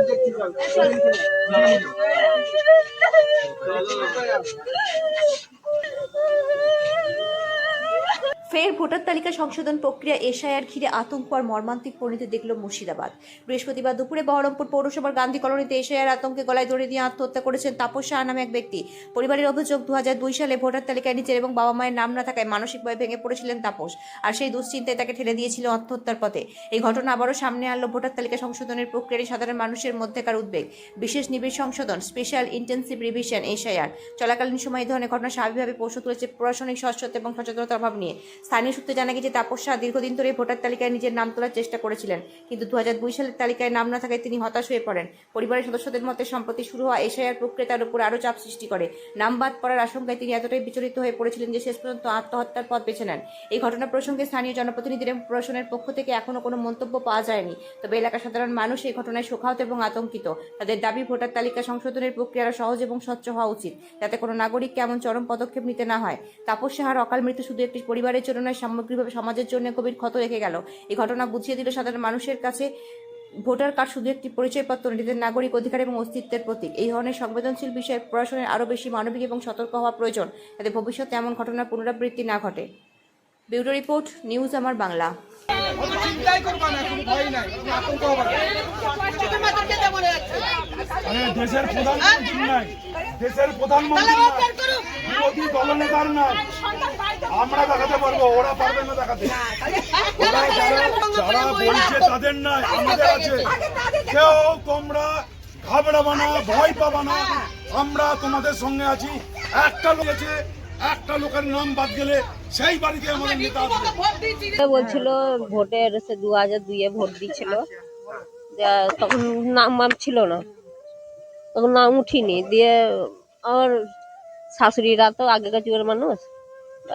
দেখছি ফের ভোটার তালিকা সংশোধন প্রক্রিয়া এশআইআর ঘিরে আতঙ্ক আর মর্মান্তিক পরিণতি দেখল মুর্শিদাবাদ। বৃহস্পতিবার দুপুরে বহরমপুর পৌরসভার গান্ধী কলোনিতে এশআইআর আতঙ্কে গলায় ধরে দিয়ে আত্মহত্যা করেছেন তাপস শাহ নামে এক ব্যক্তি। পরিবারের অভিযোগ দু সালে ভোটার তালিকায় নিজের এবং বাবা মায়ের নাম না থাকায় মানসিকভাবে ভেঙে পড়েছিলেন তাপস আর সেই দুশ্চিন্তায় তাকে ঠেলে দিয়েছিল আত্মহত্যার পথে। এই ঘটনা আবারও সামনে আনলো ভোটার তালিকা সংশোধনের প্রক্রিয়ায় সাধারণ মানুষের মধ্যেকার উদ্বেগ। বিশেষ নিবিড় সংশোধন, স্পেশাল ইন্টেন্সিভ রিভিশন এশায়ার চলাকালীন সময় এই ধরনের ঘটনা স্বাভাবিকভাবে প্রশ্ন তুলেছে প্রশাসনিক স্বচ্ছতা এবং সচেতনতার অভাব নিয়ে। স্থানীয় সূত্রে জানা গেছে, তাপস শাহ দীর্ঘদিন ধরে ভোটার তালিকায় নিজের নাম তোলার চেষ্টা করেছিলেন। কিন্তু দু হাজার দুই সালের তালিকায় নাম না থাকায় তিনি হতাশ হয়ে পড়েন। পরিবারের সদস্যদের মতে, সম্প্রতি শুরু হওয়া এশআইআর প্রক্রিয়া তার উপর আরও চাপ সৃষ্টি করে। নাম বাদ পড়ার আশঙ্কায় তিনি এতটাই বিচলিত হয়ে পড়েছিলেন যে শেষ পর্যন্ত আত্মহত্যার পথ বেছে নেন। এই ঘটনা প্রসঙ্গে স্থানীয় জনপ্রতিনিধির এবং প্রশাসনের পক্ষ থেকে এখনও কোনো মন্তব্য পাওয়া যায়নি। তবে এলাকার সাধারণ মানুষ এই ঘটনায় শোকাহত এবং আতঙ্কিত। তাদের দাবি, ভোটার তালিকা সংশোধনের প্রক্রিয়া সহজ এবং স্বচ্ছ হওয়া উচিত, যাতে কোনো নাগরিককে এমন চরম পদক্ষেপ নিতে না হয়। তাপস সাহার অকাল মৃত্যু শুধু একটি পরিবারের জন্য নয় সামগ্রিকভাবে সমাজের জন্য গভীর ক্ষত রেখে গেল। এই ঘটনা বুঝিয়ে দিল সাধারণ মানুষের কাছে ভোটার কার্ড শুধু একটি পরিচয়পত্র নিজেদের নাগরিক অধিকার এবং অস্তিত্বের প্রতীক। এই ধরনের সংবেদনশীল বিষয়ে প্রশাসনের আরও বেশি মানবিক এবং সতর্ক হওয়া প্রয়োজন যাতে ভবিষ্যতে এমন ঘটনার পুনরাবৃত্তি না ঘটে। ব্যুরো রিপোর্ট নিউজ আমার বাংলা। আরে দেশের প্রধানমন্ত্রী বিরোধী দলনেতার নাই আমরা দেখাতে পারব, ওরা পারবে না দেখাতে। যারা বলছে তাদের নাই, আমাদের আছে। কেউ তোমরা ঘাবড়াবা না, ভয় পাবা না। আমরা তোমাদের সঙ্গে আছি। একটা লোক আছে, একটা লোকের নাম বাদ গেলে সেই বাড়িতে আমাদের নেতা বলছিল, ভোটের সে দু হাজার দুইয়ে ভোট দিচ্ছিল তখন নাম ছিল না। তখন নাম উঠিনি। দিয়ে আমার শাশুড়িরা তো আগেকার যুগের মানুষ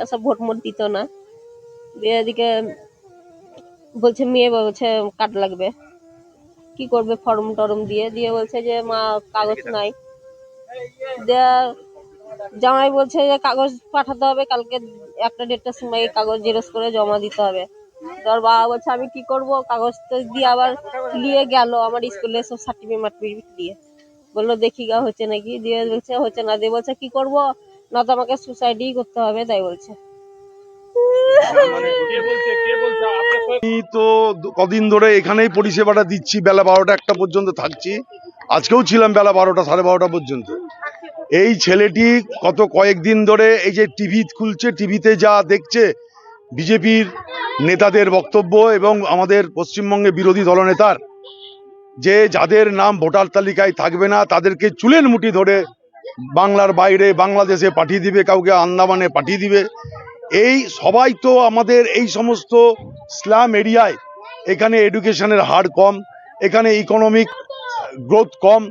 সব ভোট মোট দিত না। এদিকে বলছে, মেয়ে বলছে কাট লাগবে। কি করবে ফর্ম টরম দিয়ে? দিয়ে বলছে যে, মা, কাগজ নাই। জামাই বলছে যে, কাগজ পাঠাতে হবে, কালকে একটা দেড়টার সময় কাগজ জেরক্স করে জমা দিতে হবে। তোর বাবা বলছে, আমি কি করব? কাগজ তো দিয়ে আবার নিয়ে গেল, আমার স্কুলে সব সার্টিফিকেট দিয়ে। বলল, দেখি গা, হচ্ছে নাকি? দিয়ে বলছে, হচ্ছে না। দিয়ে বলছে, কি করব? না তো আমাকে সুসাইডই করতে হবে, তাই বলছে। তো কদিন ধরে এখানেই পরিষেবাটা দিচ্ছি, বেলা বারোটা একটা পর্যন্ত থাকছি। আজকেও ছিলাম বেলা বারোটা, সাড়ে বারোটা পর্যন্ত। এই ছেলেটি কত কয়েকদিন ধরে এই যে টিভি খুলছে, টিভিতে যা দেখছে, বিজেপির নেতাদের বক্তব্য এবং আমাদের পশ্চিমবঙ্গে বিরোধী দলনেতার যে যাদের নাম ভোটার তালিকায় থাকবে না, তাদেরকে চুলের মুঠি ধরে বাংলার বাইরে বাংলাদেশে পাঠিয়ে দিবে, কাউকে আন্দামানে পাঠিয়ে দিবে। এই সবাই তো আমাদের এই সমস্ত স্লাম এরিয়ায় এখানে এডুকেশনের হার কম, এখানে ইকোনমিক গ্রোথ কম।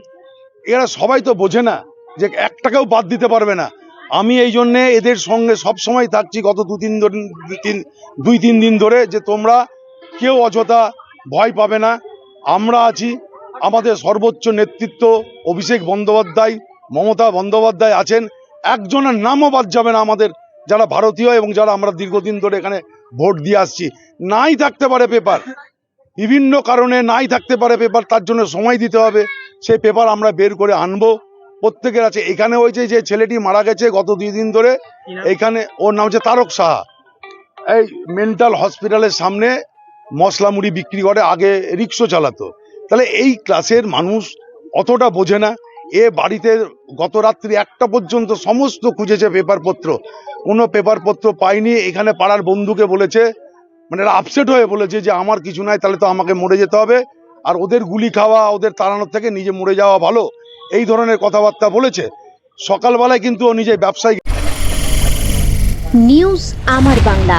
এরা সবাই তো বোঝে না যে একটাকেও বাদ দিতে পারবে না। আমি এই জন্যে এদের সঙ্গে সব সময় থাকছি গত দু তিন দিন- দুই তিন দিন ধরে যে তোমরা কেউ অযথা ভয় পাবে না। আমরা আছি আমাদের সর্বোচ্চ নেতৃত্ব অভিষেক বন্দ্যোপাধ্যায় মমতা বন্দ্যোপাধ্যায় আছেন। একজনের নামও বাদ যাবে না আমাদের যারা ভারতীয় এবং যারা আমরা দীর্ঘদিন ধরে এখানে ভোট দিয়ে আসছি। নাই থাকতে পারে পেপার। বিভিন্ন কারণে নাই থাকতে পারে পেপার তার জন্য সময় দিতে হবে। সেই পেপার আমরা বের করে আনব। প্রত্যেকের আছে। এখানে যে যে ছেলেটি মারা গেছে গত দুই দিন ধরে এখানে ওর নাম হচ্ছে তারক সাহা। এই মেন্টাল হসপিটালের সামনে মশলা মুড়ি বিক্রি করে, আগে রিক্সো চালাতো। তাহলে এই ক্লাসের মানুষ অতটা বোঝে না। এ বাড়িতে গত রাত্রি একটা পর্যন্ত সমস্ত খুঁজেছে পেপারপত্র। কোনো পেপারপত্র পাইনি এখানে পাড়ার বন্ধুকে বলেছে মানে আপসেট হয়ে বলেছে যে, আমার কিছু নাই, তাহলে তো আমাকে মরে যেতে হবে। আর ওদের গুলি খাওয়া, ওদের তাড়ানোর থেকে নিজে মরে যাওয়া ভালো। এই ধরনের কথাবার্তা বলেছে। সকালবেলায় কিন্তু ও নিজে ব্যবসায়ী নিউজ আমার বাংলা